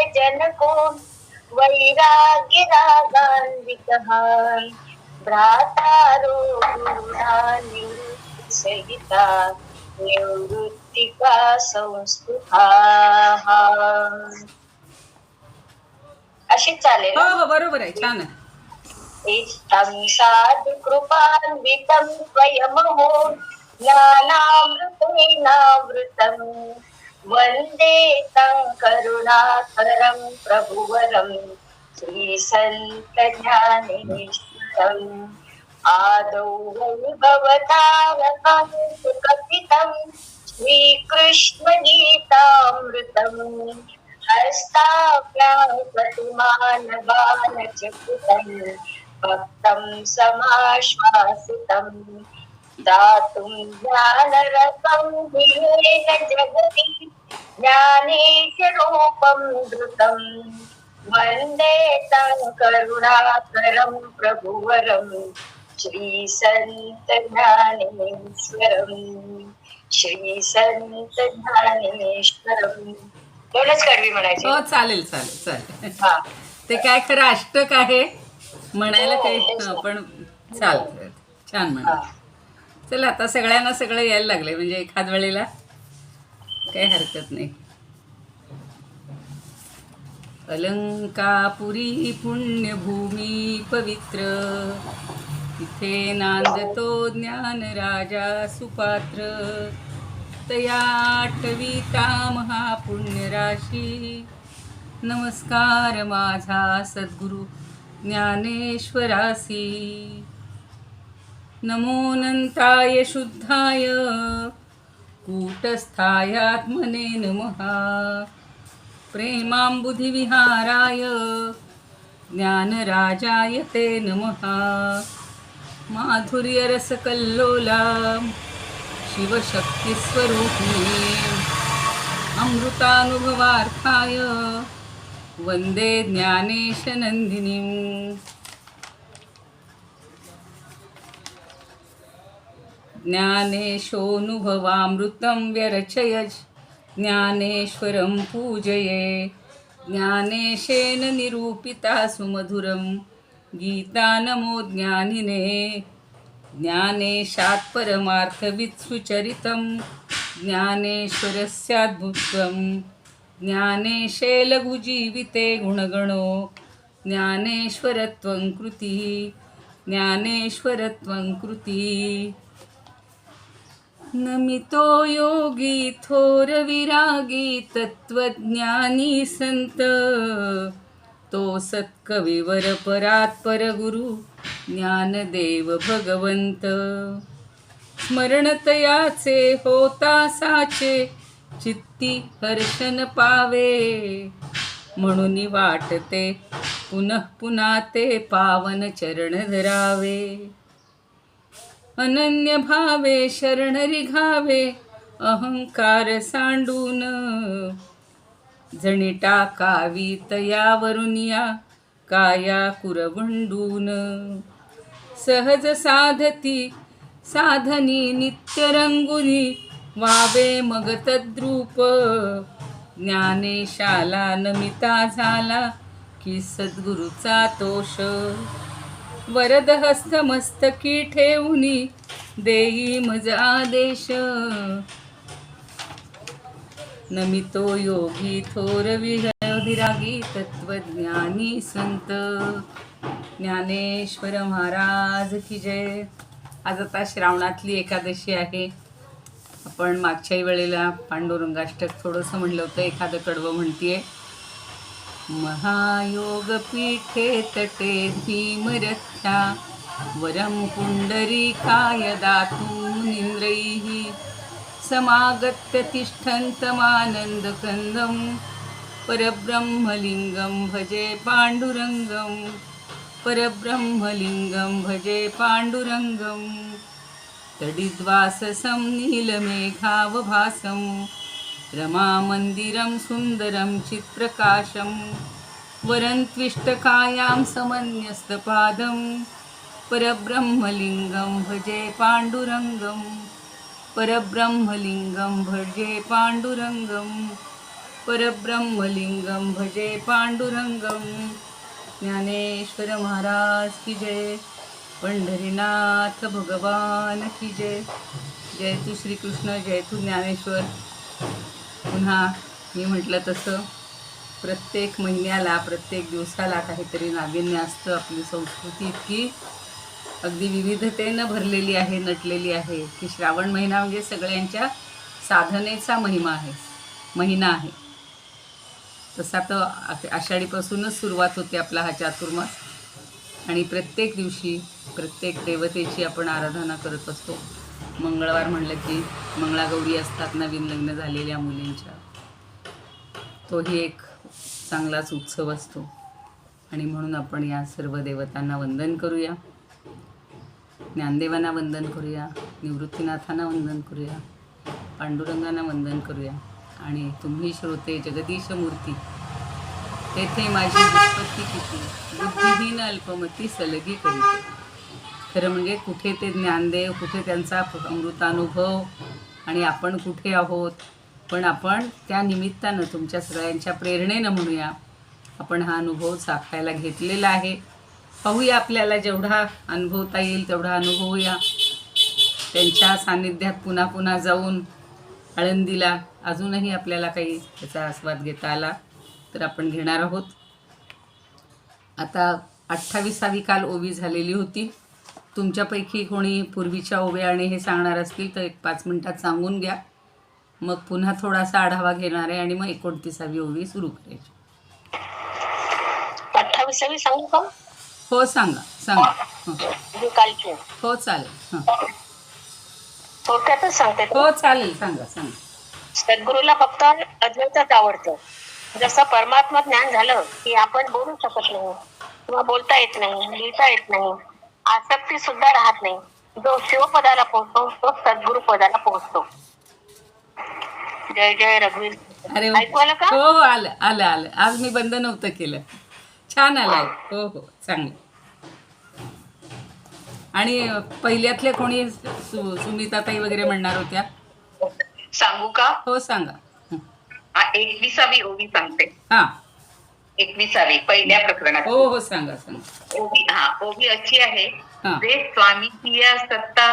जनको वैराग्य रागान्वितः भ्रातारो सहिता निवृत्तिका संस्कृताः अशीच चालेल. हो हो बरोबर आहे. छान आहे. इष्टं साधु कृपान्वितं स्वयमहो ज्ञानामृतेनावृतं वन्दे तं करुणाकरं प्रभुवरं श्रीसन्तज्ञानेश्वरम् आदौ वैभवतारकं श्रीकृष्णगीतामृतम्। हस्ताभ्यां भक्तं समाश्वासितं दातुं ज्ञानरसं विवेक जगति ज्ञानेशरूपं धृतं। वन्दे तं करुणाकरं प्रभुवरं। श्रीसन्तज्ञानेश्वरम् श्रीसन्तज्ञानेश्वरम् दोनच कडवी म्हणायची. हो चालेल चालेल चालेल. हा. ते काय खरं अष्टक आहे? म्हणायला हो, काही पण चालतं छान हा. म्हणा चला आता सगळ्यांना सगळं यायला लागले म्हणजे एखाद वेळेला काही हरकत नाही. अलंकापुरी पुण्यभूमी पवित्र। तिथे नांदतो ज्ञान राजा सुपात्र। तया आठविता महापुण्यराशी। नमस्कार माझा सद्गुरु ज्ञानेश्वरासी। नमोनंताय शुद्धाय। कूटस्थायात्मने नमः। प्रेमाम्बुधिविहाराय ज्ञानराजाय ते नमः। माधुर्यरसकल्लोला शिवशक्तिस्वरूपिणी अमृतानुभवार्थाय वन्दे ज्ञानेशनन्दिनीम्। ज्ञानेशोऽनुभवामृतं व्यरचयज् ज्ञानेश्वरं पूजये। ज्ञानेशेन निरूपिता सुमधुरं। गीता नमो ज्ञानिने ज्ञानेशात् परमार्थवित्सुचरितं। ज्ञानेश्वरस्याद्भुत्वं। ज्ञानेशे लघुजीविते गुणगणो। ज्ञानेश्वरत्वं कृतिः। ज्ञानेश्वरत्वं कृतिः। नमितो योगी थोर विरागी तत्वज्ञानी संत. तो सत्कविवर परात्पर गुरु ज्ञानदेव भगवंत. स्मरणतयाचे होता साचे चित्ती हर्षण पावे. म्हणून वाटते पुनः पुन्हा ते पावन चरण धरावे. अनन्य भावे शरण रिघावे अहंकार सांडून. जणी टाकावी तयावरून या काया कुरवंडून. सहज साधती साधनी नित्य रंगुनी वावे मग तद्रूप. ज्ञानेशाला नमिता झाला की सद्गुरूचा तोष. वरदहस्त मस्तकी ठेवूनी देई मज आदेश नमितो योगी थोर विरागी तत्वज्ञानी संत। ज्ञानेश्वर महाराज की जय। आज आता श्रावणातली एकादशी आहे. आपण मागच्याही वेळेला पांडुरंगाष्टक थोडंसं म्हणलं होतं एखादं कडवं म्हणतीये. महायोगपीठे तटे भीमरथ्या वरं पुण्डरीकाय दातुमिन्द्रैः समागत्य तिष्ठन्तमानन्दकन्दं परब्रह्मलिङ्गं भजे पाण्डुरङ्गं परब्रह्मलिङ्गं भजे पाण्डुरङ्गं तडिद्वाससं नीलमेघावभासम् रमामन्दिरं सुन्दरं चित्प्रकाशं वरन्त्विष्टकायां समन्यस्तपादं परब्रह्मलिङ्गं भजे पाण्डुरङ्गं परब्रह्मलिङ्गं भजे पाण्डुरङ्गं परब्रह्मलिङ्गं भजे पाण्डुरङ्गं। ज्ञानेश्वर महाराज की जय पंढरीनाथ भगवान की जय। जय तू श्रीकृष्ण जय तू ज्ञानेश्वर। पुन्हा मी म्हटलं तसं. प्रत्येक महिन्याला प्रत्येक दिवसाला काहीतरी नाविन्य असतं आपली संस्कृती इतकी. अगदी विविधतेनं भरलेली आहे नटलेली आहे की श्रावण महिना म्हणजे सगळ्यांच्या साधनेचा महिमा आहे महिना आहे. तसा तर आषाढीपासूनच सुरुवात होते आपला हा चातुर्मास. आणि प्रत्येक दिवशी प्रत्येक देवतेची आपण आराधना करत असतो. मंगळवार म्हणलं की मंगळागौरी असतात नवीन लग्न झालेल्या मुलींच्या. तोही एक चांगलाच उत्सव असतो. आणि म्हणून आपण या सर्व देवतांना वंदन करूया. ज्ञानदेवांना वंदन करूया. निवृत्तीनाथांना वंदन करूया. पांडुरंगांना वंदन करूया. आणि तुम्ही श्रोते जगदीश मूर्ती तेथे माझी उत्पत्ती किती? बुद्धिहीन अल्पमती सलगी करीत. खरं म्हणजे कुठे ते ज्ञानदेव कुठे त्यांचा अमृतानुभव आणि आपण कुठे आहोत पण आपण त्या निमित्तानं तुमच्या सगळ्यांच्या प्रेरणेनं म्हणूया आपण हा अनुभव चाखायला घेतलेला आहे. पाहूया आपल्याला जेवढा अनुभवता येईल तेवढा अनुभवूया त्यांच्या सान्निध्यात पुन्हा पुन्हा जाऊन आळंदीला अजूनही आपल्याला काही त्याचा आस्वाद घेता आला तर आपण घेणार आहोत. आता अठ्ठावीसावी काल ओवी झालेली होती. तुमच्यापैकी कोणी पूर्वीच्या ओव्या आणि हे सांगणार असतील तर एक पाच मिनटात सांगून घ्या. मग पुन्हा थोडासा आढावा घेणार आहे आणि मग एकोणतीसावी ओवी सुरू करायची. अठ्ठावीसावी सांगू का? हो सांगा सांगा. हं. ही चालेल. हं. थोडक्यातच सांगते. हो चालेल सांगा सांगा. सद्गुरूला फक्त अद्वैतच आवडतं. जसं परमात्मा ज्ञान झालं की आपण बोलू शकत नाही किंवा बोलता येत नाही लिहिता येत नाही. आसक्ती सुद्धा राहत नाही. जो शिवपदाला पोहोचतो तो सद्गुरु पदाला पोहोचतो. जय जय रघुवीर. अरे. ऐकू का? हो हो आलं आलं आलं. आज मी बंद नव्हतं केलं. छान आलं. हो. हो चांगलं. आणि अ, पहिल्यातल्या कोणी सु सुमिताताई वगैरे म्हणणार होत्या? सांगू का? हो सांगा. एकविसावी ओवी सांगते. हां. एकविसावी पहिल्या प्रकरणात. हो हो सांगा सांगा. ओवी हा ओवी अशी आहे. जे स्वामीची या सत्ता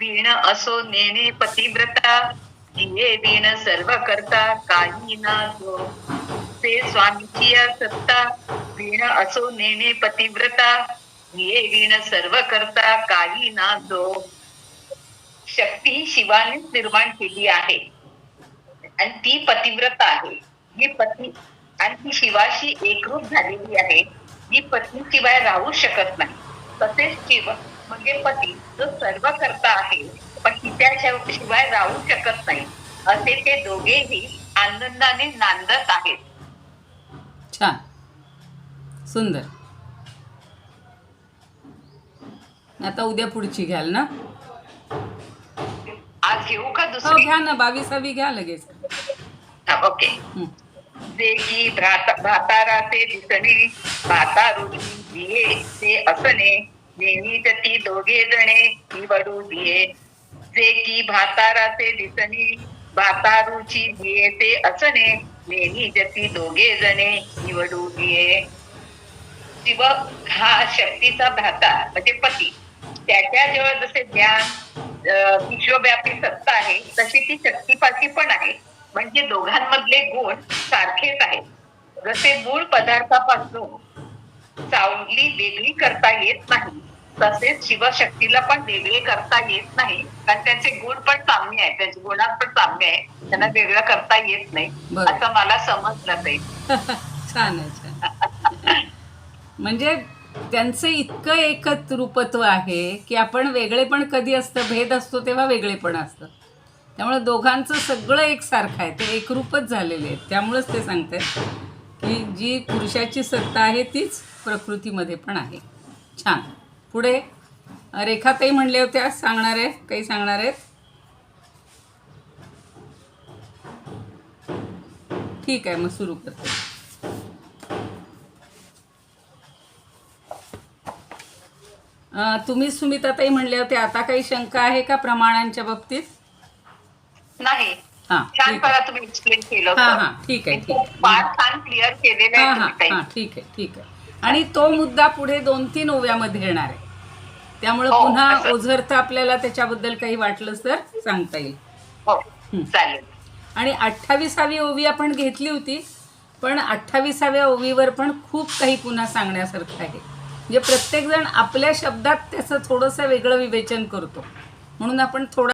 वीण असो नेणे पतिव्रता जिये वीण सर्व करता काही ना जो. ते स्वामीची सत्ता वीण असो नेणे पतिव्रता जिये वीण सर्व करता काही ना जो. शक्ती ही शिवानेच निर्माण केली आहे. आणि ती पतिव्रता आहे. ही पती आणि ती शिवाशी एकरूप झालेली आहे ही पत्नी शिवाय राहू शकत नाही. तसेच शिव म्हणजे पती जो सर्व करता आहे पण तिच्या शिव- शिवाय राहू शकत नाही. असे ते दोघेही आनंदाने नांदत आहेत. छान. सुंदर. आता उद्या पुढची घ्याल ना? आज घेऊ का हो दुसरी घ्या ना. बावीसावी घ्या लगेच. हा, ओके. हं. जे की भ्राता- भाताराचे दिसणे भातारुची दिये ते असणे. नेहमीच ती दोघे जणे निवडू दिये जे की भाताराचे दिसणे भातारुची दिये ते असणे. नेहमी ती दोघे जणे निवडू दिये शिव हा शक्तीचा भाता म्हणजे पती. त्याच्याजवळ जसे ज्ञान विश्वव्यापी सत्ता आहे तशी ती शक्तीपाशी पण आहे. म्हणजे दोघांमधले गुण सारखेच आहेत. जसे मूळ पदार्थापासून सावली वेगळी करता येत नाही तसेच शिवशक्तीला पण वेगळे करता येत नाही. कारण त्यांचे गुण पण साम्य आहे त्यांचे गुणात पण साम्य आहे त्यांना वेगळं करता येत नाही. असं मला समजलं ते. छान आहे म्हणजे त्यांचं इतकं एकच रूपत्व आहे की आपण वेगळे पण कधी असतं भेद असतो तेव्हा वेगळे पण असतं. त्यामुळे दोघांचं सगळं एकसारखं आहे. ते एकरूपच झालेले आहेत. त्यामुळंच ते सांगतात की जी पुरुषाची सत्ता आहे तीच प्रकृतीमध्ये पण आहे. छान. पुढे रेखाताई म्हणले होत्या सांगणार आहे काही सांगणार आहेत? ठीक आहे मग सुरू करते. तुम्ही सुमिताताई म्हणले होते आता काही शंका आहे का प्रमाणांच्या बाबतीत? छान ठीक आहे. मला तुम्ही एक्सप्लेन केलं हां होतं. हां ठीक आहे ठीक आहे. फार छान क्लिअर केलेलं आहे हां. हां ठीक आहे ठीक आहे. आणि तो मुद्दा पुढे दोन तीन ओव्यामध्ये येणार आहे. त्यामुळे हो, पुन्हा. ओझरता आपल्याला त्याच्याबद्दल काही वाटलंच तर सांगता येईल. हो हं. चालेल. आणि अठ्ठावीसावी ओवी आपण घेतली होती पण अठ्ठावीसाव्या ओवीवर पण खूप काही पुन्हा सांगण्यासारखं आहे. म्हणजे प्रत्येकजण आपल्या शब्दात त्याचं थोडंसं वेगळं विवेचन करतो. म्हणून आपण थोडं